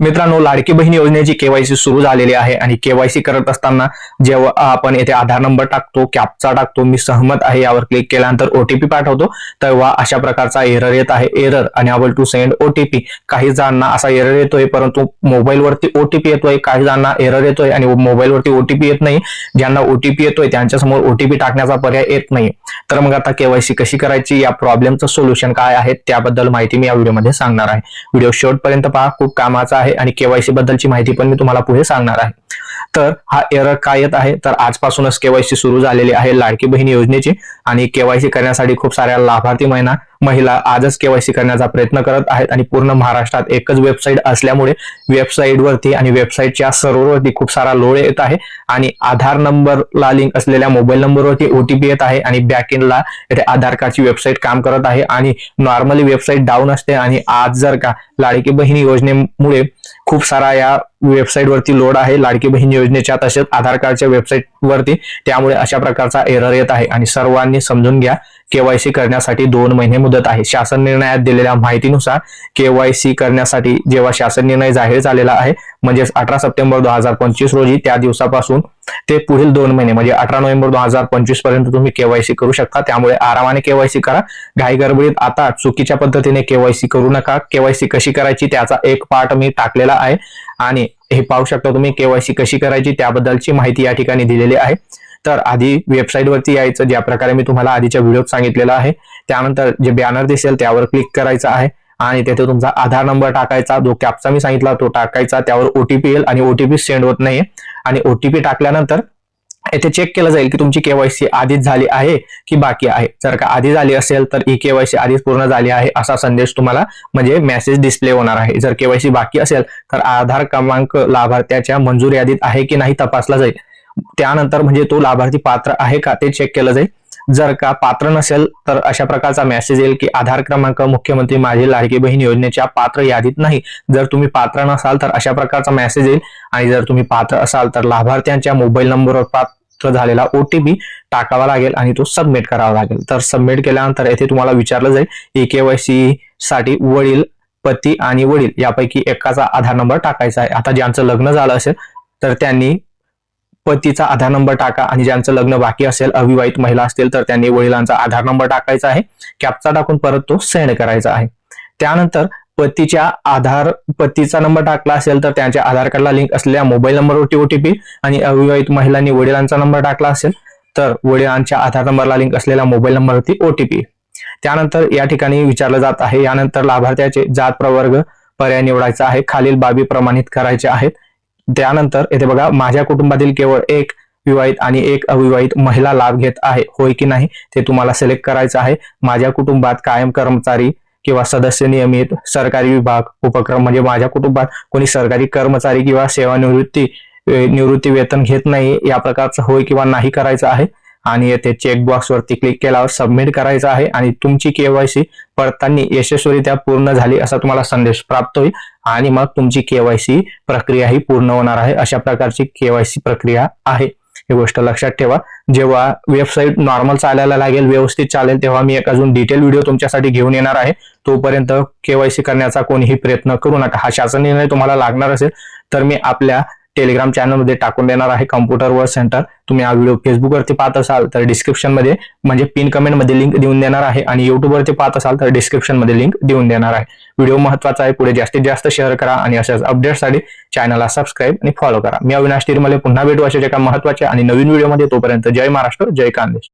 मित्रांनो लाडकी बहीण योजनेची केवायसी सुरू झालेली आहे आणि केवायसी करत असताना जेव्हा आपण येथे आधार नंबर टाकतो कॅपचा टाकतो मी सहमत आहे यावर क्लिक केल्यानंतर ओटीपी पाठवतो. तेव्हा अशा प्रकारचा एरर येत आहे. Error unable to send OTP काही जणांना असा एरर येतोय परंतु मोबाईलवरती ओटीपी येतोय. काही जणांना एरर येतोय आणि मोबाईलवरती ओटीपी येत नाही. ज्यांना ओटीपी येतोय त्यांच्यासमोर ओटीपी टाकण्याचा पर्याय येत नाही. तर मग आता केवायसी कशी करायची? या प्रॉब्लेमचं सोल्युशन काय आहे? त्याबद्दल माहिती मी या व्हिडिओमध्ये सांगणार आहे. व्हिडिओ शेवटपर्यंत पहा. खूप कामाचा आहे. आणि केवायसी बद्दलची माहिती पण मी तुम्हाला पुढे सांगणार आहे. तर हा एरर काय येत आहे? तर आजपासूनच केवायसी सुरू झालेली आहे लाडकी बहीण योजनेची आणि केवायसी करण्यासाठी खूप साऱ्या लाभार्थी महिना महिला आजच केवायसी करण्याचा प्रयत्न करत आहेत आणि पूर्ण महाराष्ट्रात एकच वेबसाईट असल्यामुळे वेबसाईटवरती आणि वेबसाईटच्या सर्व्हरवरती खूप सारा लोड येत आहे. आणि आधार नंबरला लिंक असलेल्या मोबाईल नंबरवरती ओटीपी येत आहे आणि बॅकएंडला येथे आधार कार्डची वेबसाईट काम करत आहे. आणि नॉर्मली वेबसाईट डाऊन असते आणि आज जर का लाडकी बहीण योजनेमुळे खूप सारा या वेबसाईटवरती लोड आहे. लाडकी बहीण योजनेच्या तसेच आधार कार्डच्या वेबसाईटवरती त्यामुळे अशा प्रकारचा एरर येत आहे. आणि सर्वांनी समजून घ्या केवायसी करण्यासाठी दोन महिने मुदत आहे. शासन निर्णयात दिलेल्या माहितीनुसार केवायसी करण्यासाठी जेव्हा शासन निर्णय जाहीर झालेला आहे म्हणजेच अठरा सप्टेंबर दोन हजार पंचवीस रोजी त्या दिवसापासून ते पुढील दोन महिने म्हणजे अठरा नोव्हेंबर दोन हजार पंचवीसपर्यंत तुम्ही केवायसी करू शकता. त्यामुळे आरामाने केवायसी करा. घाई गडबडीत आता चुकीच्या पद्धतीने केवायसी करू नका. केवायसी कशी करायची त्याचा एक पार्ट मी टाकलेला आहे. आणि हे पाहू शकता तुम्ही केवायसी कशी करायची त्याबद्दलची माहिती या ठिकाणी दिलेली आहे. तर आधी वेबसाईटवरती यायचं ज्या प्रकारे मी तुम्हाला आधीच्या व्हिडिओत सांगितलेलं आहे. त्यानंतर जे बॅनर दिसेल त्यावर क्लिक करायचं आहे. आणि तेथे तुमचा आधार नंबर टाकायचा जो कॅपचा मी सांगितला तो टाकायचा. त्यावर ओटीपी येईल आणि ओटीपी सेंड होत नाही आणि ओटीपी टाकल्यानंतर येथे चेक केलं जाईल की तुमची केवायसी आधीच झाली आहे की बाकी आहे. जर का आधी झाली असेल तर ई केवायसी आधीच पूर्ण झाली आहे असा संदेश तुम्हाला म्हणजे मेसेज डिस्प्ले होणार आहे. जर केवायसी बाकी असेल तर आधार क्रमांक लाभार्थ्याच्या मंजूर यादीत आहे की नाही तपासला जाईल. त्यानंतर म्हणजे तो लाभार्थी पात्र आहे का ते चेक केलं जाईल. जर का पात्र नसेल तर अशा प्रकारचा मेसेज येईल की आधार क्रमांक मुख्यमंत्री माझी लाडकी बहीण योजनेच्या पात्र यादीत नाही. जर तुम्ही पात्र नसाल तर अशा प्रकारचा मेसेज येईल. आणि जर तुम्ही पात्र असाल तर लाभार्थ्यांच्या मोबाईल नंबरवर पात्र झालेला ओटीपी टाकावा लागेल आणि तो सबमिट करावा लागेल. तर सबमिट केल्यानंतर येथे तुम्हाला विचारलं जाईल ई केवायसी साठी वडील पती आणि वडील यापैकी एकाचा आधार नंबर टाकायचा आहे. आता ज्यांचं लग्न झालं असेल तर त्यांनी पतीचा आधार नंबर टाका आणि ज्यांचं लग्न बाकी असेल अविवाहित महिला असतील तर त्यांनी वडिलांचा आधार नंबर टाकायचा आहे. कॅपचा टाकून परत तो सेंड करायचा आहे. त्यानंतर पतीच्या आधार पतीचा नंबर टाकला असेल तर त्यांच्या आधार कार्डला लिंक असलेल्या मोबाईल नंबरवरती ओटीपी आणि अविवाहित महिलांनी वडिलांचा नंबर टाकला असेल तर वडिलांच्या आधार नंबरला लिंक असलेल्या मोबाईल नंबरवरती ओटीपी त्यानंतर या ठिकाणी विचारलं जात आहे. यानंतर लाभार्थ्याचे जात प्रवर्ग पर्याय निवडायचा आहे. खालील बाबी प्रमाणित करायचे आहेत. त्यानंतर येथे बघा माझ्या कुटुंबातील केवळ एक विवाहित आणि एक अविवाहित महिला लाभ घेत आहे. होय की नाही? ते तुम्हाला सिलेक्ट करायचं आहे. माझ्या कुटुंबात कायम कर्मचारी किंवा सदस्य नियमित सरकारी विभाग उपक्रम म्हणजे माझ्या कुटुंबात कोणी सरकारी कर्मचारी किंवा सेवानिवृत्ती निवृत्ती वेतन घेत नाही या प्रकारचं होय किंवा नाही करायचं आहे. आणि येथे चेकबॉक्सवरती क्लिक केल्यावर सबमिट करायचं आहे आणि तुमची केवायसी पडताना यशस्वीरित्या पूर्ण झाली असा तुम्हाला संदेश प्राप्त होईल. आणि मग तुमची केवायसी प्रक्रिया ही पूर्ण होणार आहे अशा प्रकारची केवायसी प्रक्रिया आहे. ही गोष्ट लक्षात ठेवा. जेव्हा वेबसाईट नॉर्मल चालायला लागेल व्यवस्थित चालेल तेव्हा मी एक अजून डिटेल व्हिडिओ तुमच्यासाठी घेऊन येणार आहे. तोपर्यंत केवायसी करण्याचा कोणीही प्रयत्न करू नका. हा शासन निर्णय तुम्हाला लागणार असेल तर मी आपल्या टेलिग्राम चॅनलमध्ये टाकून देणार आहे कम्प्युटर वर सेंटर तुम्ही हा व्हिडिओ फेसबुकवरती पाहत असाल तर डिस्क्रिप्शनमध्ये म्हणजे पिन कमेंटमध्ये लिंक देऊन देणार आहे आणि युट्यूबवरती पाहत असाल तर डिस्क्रिप्शनमध्ये लिंक देऊन देणार आहे. व्हिडिओ महत्त्वाचा आहे पुढे जास्तीत जास्त शेअर करा आणि अशाच अपडेटसाठी चॅनलला सबस्क्राईब आणि फॉलो करा. मी अविनाश तिरमले पुन्हा भेटू अशाच एका महत्त्वाच्या आणि नवीन व्हिडिओमध्ये तोपर्यंत जय महाराष्ट्र जय कांदेश.